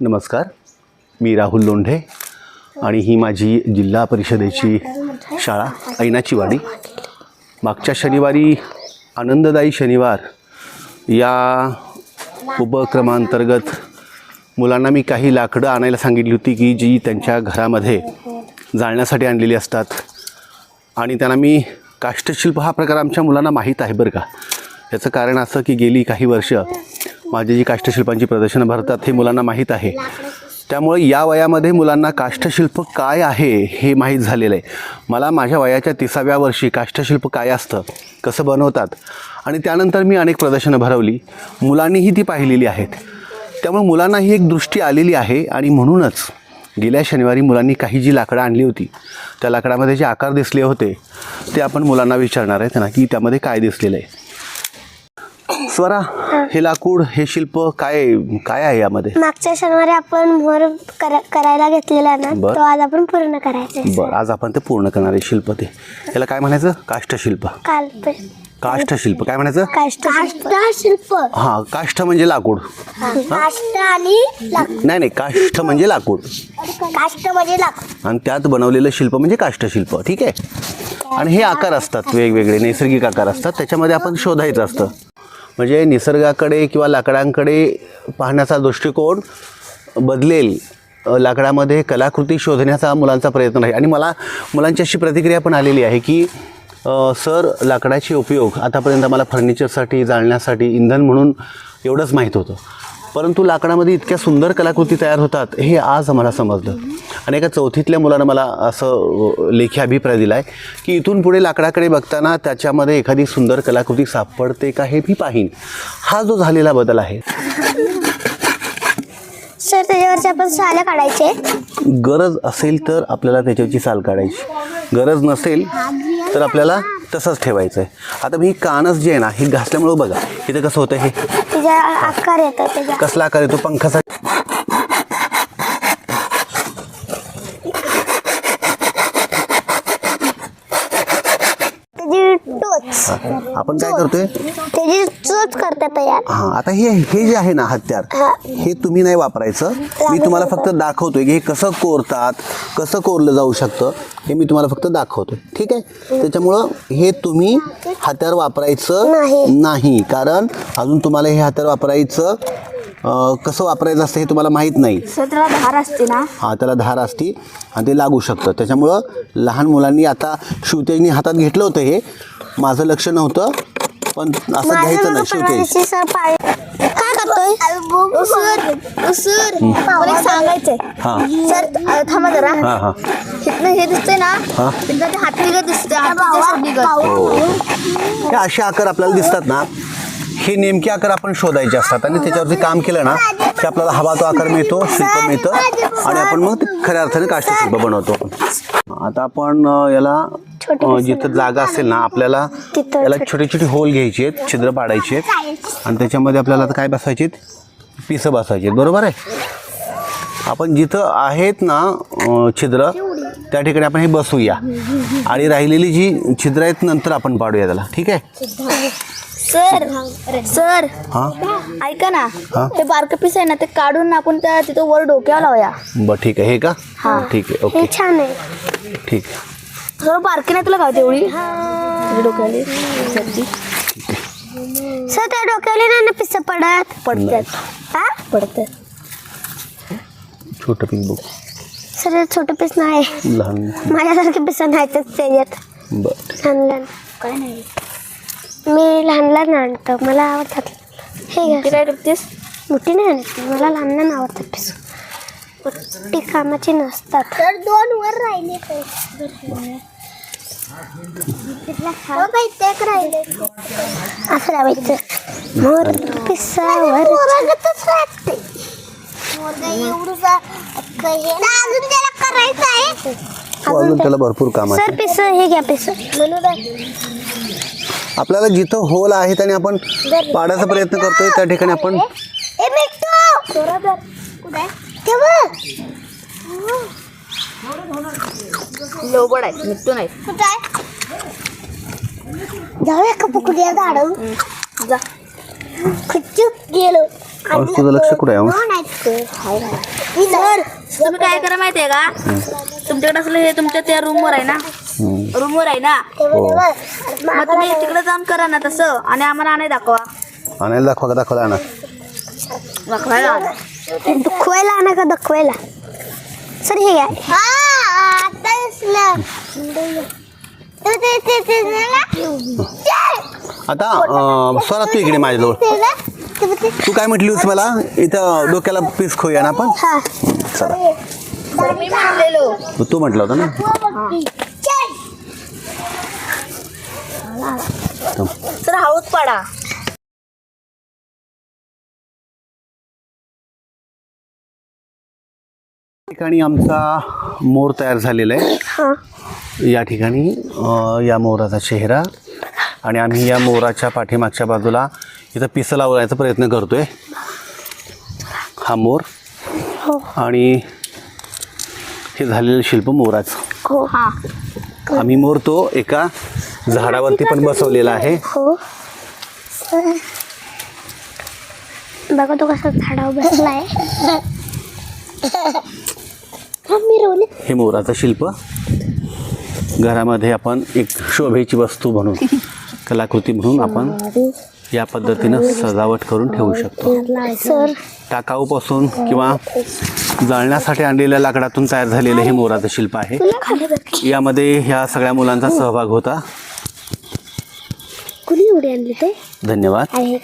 नमस्कार. मी राहुल लोंढे आणि ही माझी जिल्हा परिषदेची शाळा ऐनाची वाडी. मागच्या शनिवारी आनंददायी शनिवार या उपक्रमांतर्गत मुलांना मी काही लाकडं आणायला सांगितली होती की जी त्यांच्या घरामध्ये जाळण्यासाठी आणलेली असतात. आणि त्यांना मी काष्टशिल्प हा प्रकार आमच्या मुलांना माहीत आहे बरं का. याचं कारण असं की गेली काही वर्ष माझी जी काष्ठशिल्पांची प्रदर्शनं भरतात हे मुलांना माहीत आहे. त्यामुळे या वयामध्ये मुलांना काष्ठशिल्प काय आहे हे माहीत झालेलं आहे. मला माझ्या वयाच्या तिसाव्या वर्षी काष्ठशिल्प काय असतं कसं बनवतात आणि त्यानंतर मी अनेक प्रदर्शनं भरवली. मुलांनीही ती पाहिलेली आहेत. त्यामुळे मुलांना ही एक दृष्टी आलेली आहे आणि म्हणूनच गेल्या शनिवारी मुलांनी काही जी लाकडं आणली होती त्या लाकडामध्ये जे आकार दिसले होते ते आपण मुलांना विचारणार आहे. त्यांना की त्यामध्ये काय दिसलेलं आहे? स्वरा हे लाकूड हे शिल्प काय काय आहे यामध्ये? मागच्या शनिवारी आपण मोर करा- करायला घेतलेला ना बर. तो आज आपण पूर्ण करायचा आहे. बरं आज आपण ते पूर्ण करणार आहे शिल्प ते. याला काय म्हणायचं? काष्टशिल्प काल पे- काष्टशिल्प काय म्हणायचं? काष्ट शिल्प. हां काष्ट म्हणजे लाकूड. काष्ट आणि लाकूड. नाही नाही काष्ट म्हणजे लाकूड. काष्ट म्हणजे लाकूड. आणि त्यात बनवलेलं शिल्प म्हणजे काष्टशिल्प ठीक आहे? आणि हे आकार असतात वेगवेगळे नैसर्गिक आकार असतात. त्याच्यामध्ये आपण शोधायचं असतं. म्हणजे निसर्गाकडे किंवा लाकडांकडे पाहण्याचा दृष्टिकोन बदलेल लाकडामध्ये कलाकृती शोधण्याचा मुलांचा प्रयत्न आहे. आणि मला मुलांची अशी प्रतिक्रिया पण आलेली आहे की सर लाकडाचे उपयोग आतापर्यंत मला फर्निचरसाठी जाळण्यासाठी इंधन म्हणून एवढंच माहीत होतं. परंतु लाकडामध्ये इतक्या सुंदर कलाकृती तयार होतात हे आज आम्हाला समजलं. आणि एका चौथीतल्या मुलानं मला असं लेखी अभिप्राय दिला आहे की इथून पुढे लाकडाकडे बघताना त्याच्यामध्ये एखादी सुंदर कलाकृती सापडते का हे मी पाहीन. हा जो झालेला बदल आहे. सर त्याच्यावरचे आपण साल्या काढायचे. गरज असेल तर आपल्याला त्याच्याची साल काढायची. गरज नसेल तर आपल्याला तसंच ठेवायचं आहे आता मी कानस जे आहे ना हे घासल्यामुळं बघा इथं कसं होतं हे. त्याच्या आकार येतो त्याच्या कसला आकार येतो पंखाचा त्याची टोच आपण काय करतोय? त्याची चोच करतात तयार. हा आता हे हे जे आहे ना हत्यार हा. हे तुम्ही नाही वापरायचं. मी तुम्हाला फक्त दाखवतोय की हे कसं कोरतात कसं कोरलं जाऊ शकतं हे मी तुम्हाला फक्त दाखवतोय. ठीक आहे? त्याच्यामुळं हे तुम्ही हत्यार वापरायचं नाही. नाही. कारण अजून तुम्हाला हे हत्यार वापरायचं अं, कसं वापरायचं असतं हे तुम्हाला माहीत नाही. धार असते ना? हा त्याला धार असती आणि ते लागू शकतं. त्याच्यामुळं लहान मुलांनी आता शिवतेजनी हातात घेतलं होतं हे. माझं लक्ष नव्हतं पण असं घ्यायचं नाही शिवतेज. सर पाय काय करतोय? Sir sir. मला एक सांगायचंय. हां. सर अ, थांबा जरा. हां हां. इथनं हे दिसतंय ना? हा. ते दिसतंय गत. हे. असे आकार आपल्याला दिसतात ना. हे नेमके आकार आपण शोधायचे असतात आणि त्याच्यावरती काम केलं ना की आपल्याला हवा तो आकार मिळतो शिल्प मिळतं आणि आपण मग ते खऱ्या अर्थाने काष्टशिल्प बनवतो. आता आपण याला जिथं जागा असेल ना आपल्याला याला छोटे छोटे होल घ्यायचे आहेत छिद्र पाडायचे आहेत. आणि त्याच्यामध्ये आपल्याला आता काय बसवायचे आहेत? पिसं बसवायचे आहेत. बरोबर आहे? आपण जिथं आहेत ना छिद्र त्या ठिकाणी आपण हे बसूया आणि राहिलेली जी छिद्र आहेत नंतर आपण पाडूया त्याला. ठीक आहे? Sir sir. हां? ऐका ना हा. ते बारकं पीस आहे ना ते काढून आपण त्या तिथं वर डोक्यावर लावूया. बरं ठीक आहे. हे का? ठीक आहे हे ओके. छान आहे. ठीक आहे. सर बारकी नाही तुला काय तेवढी तुझ्या डोक्याला सर्दी सर त्या डोक्याला नाही ना पिस पडत पडतात. हा? पडतात. छोटं पिंक बुक सर हे छोटं पीस नाही. लहान. माझ्यासारखे पिस नाही त्याच्यात. बरं. लहान लहान. काय नाही. मी लहान लहान आणतो मला आवडतात. हे घ्या काय मोठी नाही आणत मी. मला लहान लहान आवडतात पिस. मोठी कामाची नसतात. तर दोन वर राहिले असं लावायचं मोर पिसावर. हो, अजून त्याला भरपूर काम आहे. सर पिस हे घ्या पिस. आपल्याला जिथं होल आहेत आणि आपण पाडायचा प्रयत्न करतोय त्या ठिकाणी आपण लोबड आहे निघतो नाही जाऊया का पकडूया झाड? जा. खुच्चूक गेलो. तुझं लक्ष कुठे आहे आहेत. सर तुम्ही काय करा माहितीये का? तुमच्याकडे असलं हे तुमच्या त्या रूमवर आहे ना. रूमवर आहे ना? बरोबर. मग तुम्ही तिकडे जाऊन करा ना तसं आणि आम्हाला आणाय दाखवा. आणायला दाखवा का? दाखवला ना दाखवायला आणा. ते दुखवायला आणा का? दाखवायला. सर हे काय आता अं, स्वरा तू इकडे माझ्याजवळ. तू काय म्हटली होतीस मला? इथं डोक्याला पीस खोया ना आपण? हा. चला. सर मी म्हणलेलो. मग तू म्हटलं होतं ना थांब. सर हळूच पाडा. ठिकाणी आमचा मोर तयार झालेला आहे. हा. या ठिकाणी अ, या मोराचा चेहरा आणि आम्ही या मोराच्या पाठीमागच्या बाजूला इथं पिसं लावण्याचा प्रयत्न करतोय. हा मोर हो. आणि हे झालेलं शिल्प मोराचं. हो. हा. आम्ही मोर तो एका झाडावरती पण बसवलेला आहे. हो. बघा तो कसा झाडावर बसलाय. हा, मी रोवले. हे मोराचं शिल्प. घरामध्ये आपण एक शोभेची वस्तू म्हणून कलाकृती म्हणून आपण या पद्धतीनं सजावट करून ठेवू शकतो. सर. टाकाऊपासून किंवा जाळण्यासाठी आणलेल्या लाकडातून तयार झालेलं हे मोराचं शिल्प आहे. यामध्ये ह्या सगळ्या मुलांचा सहभाग होता. कुणी एवढी आणली ते धन्यवाद आहे